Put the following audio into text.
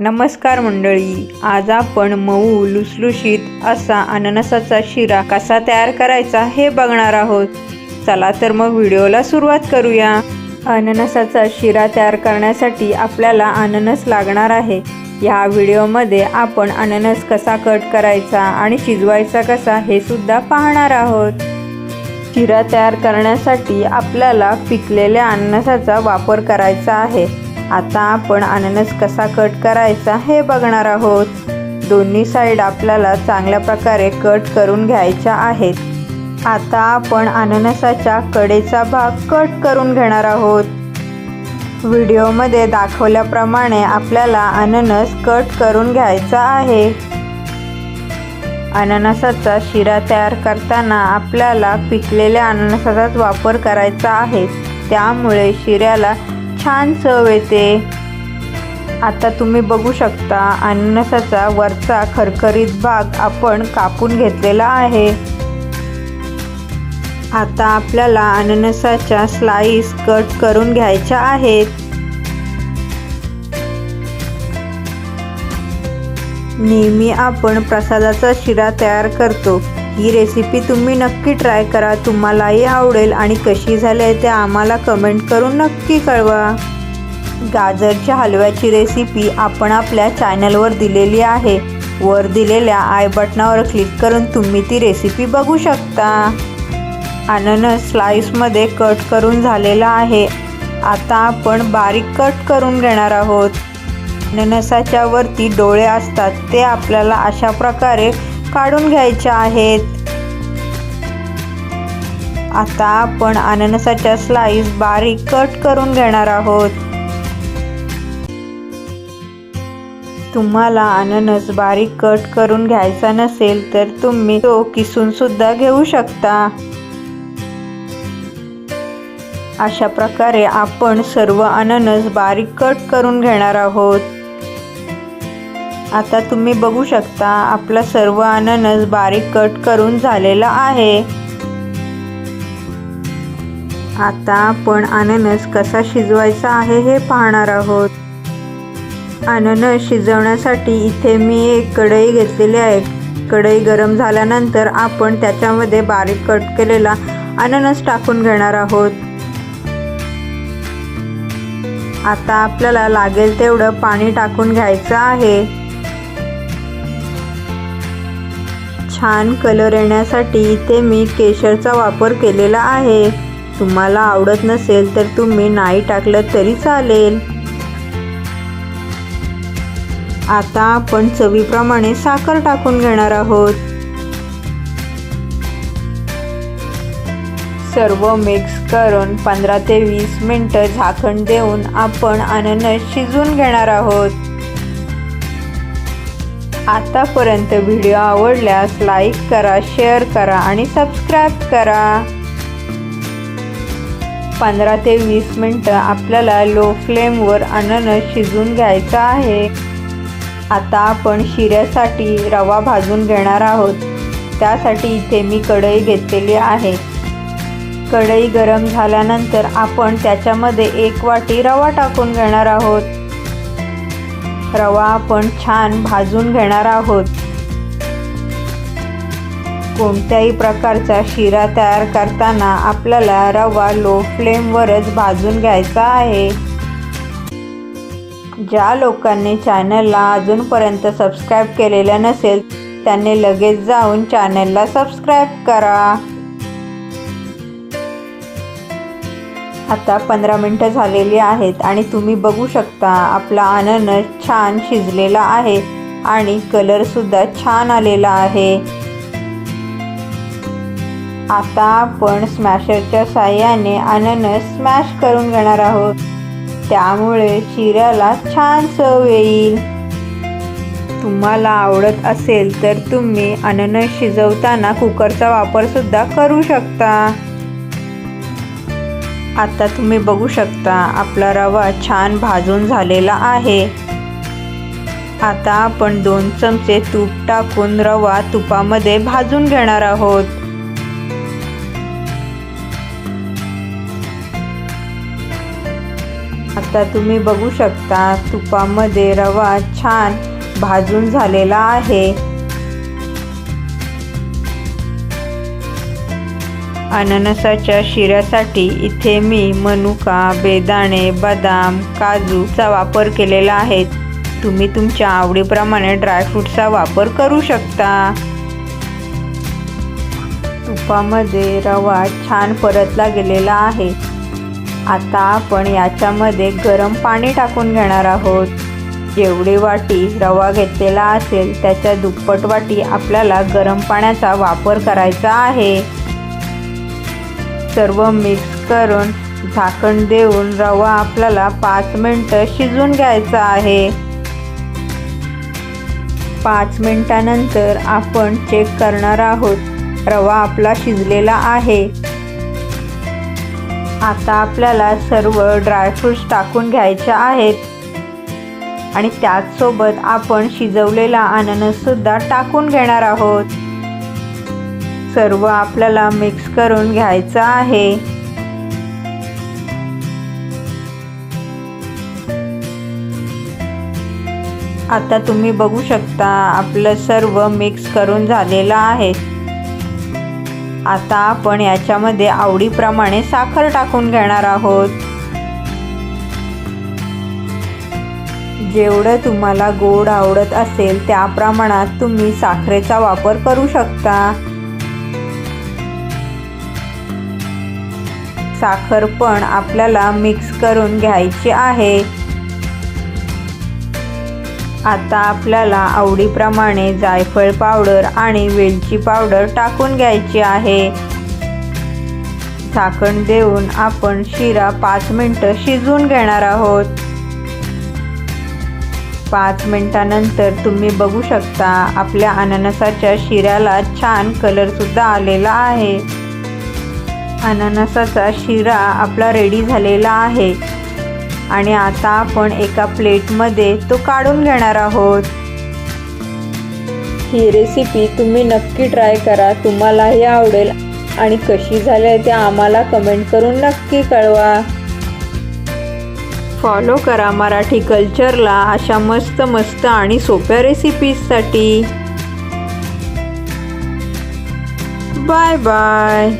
नमस्कार मंडळी आज आपण मऊ लुसलुशीत असा अननसाचा शिरा कसा तयार करायचा हे बघणार आहोत. चला तर मग व्हिडिओला सुरुवात करूया. अननसाचा शिरा तयार करण्यासाठी आपल्याला अननस लागणार आहे. या व्हिडिओमध्ये आपण अननस कसा कट करायचा आणि शिजवायचा कसा हे सुद्धा पाहणार आहोत. शिरा तयार करण्यासाठी आपल्याला पिकलेल्या अननसाचा वापर करायचा आहे. आता आपण अननस कसा कट करायचा हे बघणार आहोत. दोन्ही साईड आपल्याला चांगल्या प्रकारे कट करून घ्यायच्या आहेत. आता आपण अननसाच्या कडेचा भाग कट करून घेणार आहोत. व्हिडिओमध्ये दाखवल्याप्रमाणे आपल्याला अननस कट करून घ्यायचा आहे. अननसाचा शिरा तयार करताना आपल्याला पिकलेल्या अननसाचाच वापर करायचा आहे. त्यामुळे शिऱ्याला छान चव येते. आता तुम्ही बघू शकता अननसाचा वरचा खरखरीत भाग आपण कापून घेतलेला आहे. आता आपल्याला अननसाच्या स्लाईस कट करून घ्यायच्या आहेत. नेहमी आपण प्रसादाचा शिरा तयार करतो. ही रेसिपी तुम्ही नक्की ट्राय करा. तुम्हालाही आवडेल आणि कशी झाली ते आम्हाला कमेंट करून नक्की कळवा. गाजरच्या हलव्याची रेसिपी आपण आपल्या चॅनलवर दिलेली आहे. वर दिलेल्या आय बटनावर क्लिक करून तुम्ही ती रेसिपी बघू शकता. अननस स्लाईसमध्ये कट करून झालेला आहे. आता आपण बारीक कट करून घेणार आहोत. अननसाच्या वरती डोळे असतात ते आपल्याला अशा प्रकारे काढून घ्यायच्या आहेत. आता आपण अननसाच्या स्लाइस बारीक कट करून घेणार आहोत. तुम्हाला अननस बारीक कट करून घ्यायचा नसेल तर तुम्ही तो किसून सुद्धा घेऊ शकता. अशा प्रकारे आपण सर्व अननस बारीक कट करून घेणार आहोत. आता तुम्ही बघू शकता आपला सर्व अननस बारीक कट करून झालेला आहे. आता आपण अननस कसा शिजवायचा आहे हे पाहणार आहोत. अननस शिजवण्यासाठी इथे मी एक कढई घेतलेली आहे. कढई गरम झाल्यानंतर आपण त्याच्यामध्ये बारीक कट केलेला अननस टाकून घेणार आहोत. आता आपल्याला लागेल तेवढं पाणी टाकून घ्यायचं आहे. छान कलर येण्यासाठी इथे मी केशरचा वापर केलेला आहे. तुम्हाला आवडत नसेल तर तुम्ही नाही टाकलं तरी चालेल. आता आपण चवीप्रमाणे साखर टाकून घेणार आहोत. सर्व मिक्स करून पंधरा ते वीस मिनटं झाकण देऊन आपण अननस शिजवून घेणार आहोत. आतापर्यंत व्हिडिओ आवडल्यास लाईक करा शेअर करा आणि सबस्क्राईब करा. पंधरा ते वीस मिनटं आपल्याला लो फ्लेमवर अननस शिजून घ्यायचा आहे. आता आपण शिऱ्यासाठी रवा भाजून घेणार आहोत. त्यासाठी इथे मी कढई घेतलेली आहे. कढई गरम झाल्यानंतर आपण त्याच्यामध्ये एक वाटी रवा टाकून घेणार आहोत. रवा आपण छान भाजून घेणार आहोत. कोणत्याही प्रकारचा शिरा तयार करताना आपल्याला रवा लो फ्लेमवरच भाजून घ्यायचा आहे. ज्या लोकांनी चॅनलला अजूनपर्यंत सबस्क्राईब केलेलं नसेल त्यांनी लगेच जाऊन चॅनलला सबस्क्राईब करा. आता पंधरा मिनटं झालेली आहेत आणि तुम्ही बघू शकता आपला अननस छान शिजलेला आहे आणि कलरसुद्धा छान आलेला आहे. आता आपण स्मॅशरच्या साह्याने अननस स्मॅश करून घेणार आहोत. त्यामुळे शिऱ्याला छान चव येईल. तुम्हाला आवडत असेल तर तुम्ही अननस शिजवताना कुकरचा वापरसुद्धा करू शकता. आता तुम्ही बघू शकता आपला रवा छान भाजून झालेला आहे. आता आपण दोन चमचे तूप टाकून रवा तुपामध्ये भाजून घेणार आहोत. आता तुम्ही बघू शकता तुपामध्ये रवा छान भाजून झालेला आहे. अननसाच्या शिऱ्यासाठी इथे मी मनुका बेदाणे बदाम काजूचा वापर केलेला आहे. तुम्ही तुमच्या आवडीप्रमाणे ड्रायफ्रूटचा वापर करू शकता. तुपामध्ये रवा छान परतला गेलेला आहे. आता आपण याच्यामध्ये गरम पाणी टाकून घेणार आहोत. जेवढी वाटी रवा घेतलेला असेल त्याच्या दुप्पट वाटी आपल्याला गरम पाण्याचा वापर करायचा आहे. सर्व मिक्स करून झाकण देऊन रवा आपल्याला पाच मिनटं शिजून घ्यायचा आहे. पाच मिनटानंतर आपण चेक करणार आहोत रवा आपला शिजलेला आहे. आता आपल्याला सर्व ड्रायफ्रूट्स टाकून घ्यायचे आहेत. आणि त्याचसोबत आपण शिजवलेला अननससुद्धा टाकून घेणार आहोत. सर्व आपल्याला मिक्स करून घ्यायचं आहे. आता तुम्ही बघू शकता आपलं सर्व मिक्स करून झालेलं आहे. आता आपण याच्यामध्ये आवडीप्रमाणे साखर टाकून घेणार आहोत. जेवढं तुम्हाला गोड आवडत असेल त्या प्रमाणात तुम्ही साखरेचा वापर करू शकता. साखर पण आपल्याला मिक्स करून घ्यायची आहे. आता आपल्याला आवडीप्रमाणे जायफळ पावडर आणि वेलची पावडर टाकून घ्यायची आहे. झाकण देऊन आपण शिरा पाच मिनटं शिजवून घेणार आहोत. पाच मिनटानंतर तुम्ही बघू शकता आपल्या अननसाच्या शिऱ्याला छान कलरसुद्धा आलेला आहे. अननसाचा शिरा आपला रेडी झालेला आहे. आणि आता आपण एका प्लेटमध्ये तो काढून घेणार आहोत. ही रेसिपी तुम्ही नक्की ट्राय करा. तुम्हालाही आवडेल. आणि कशी झाली ते आम्हाला कमेंट करून नक्की कळवा. फॉलो करा मराठी कल्चरला अशा मस्त मस्त आणि सोप्या रेसिपीजसाठी बाय बाय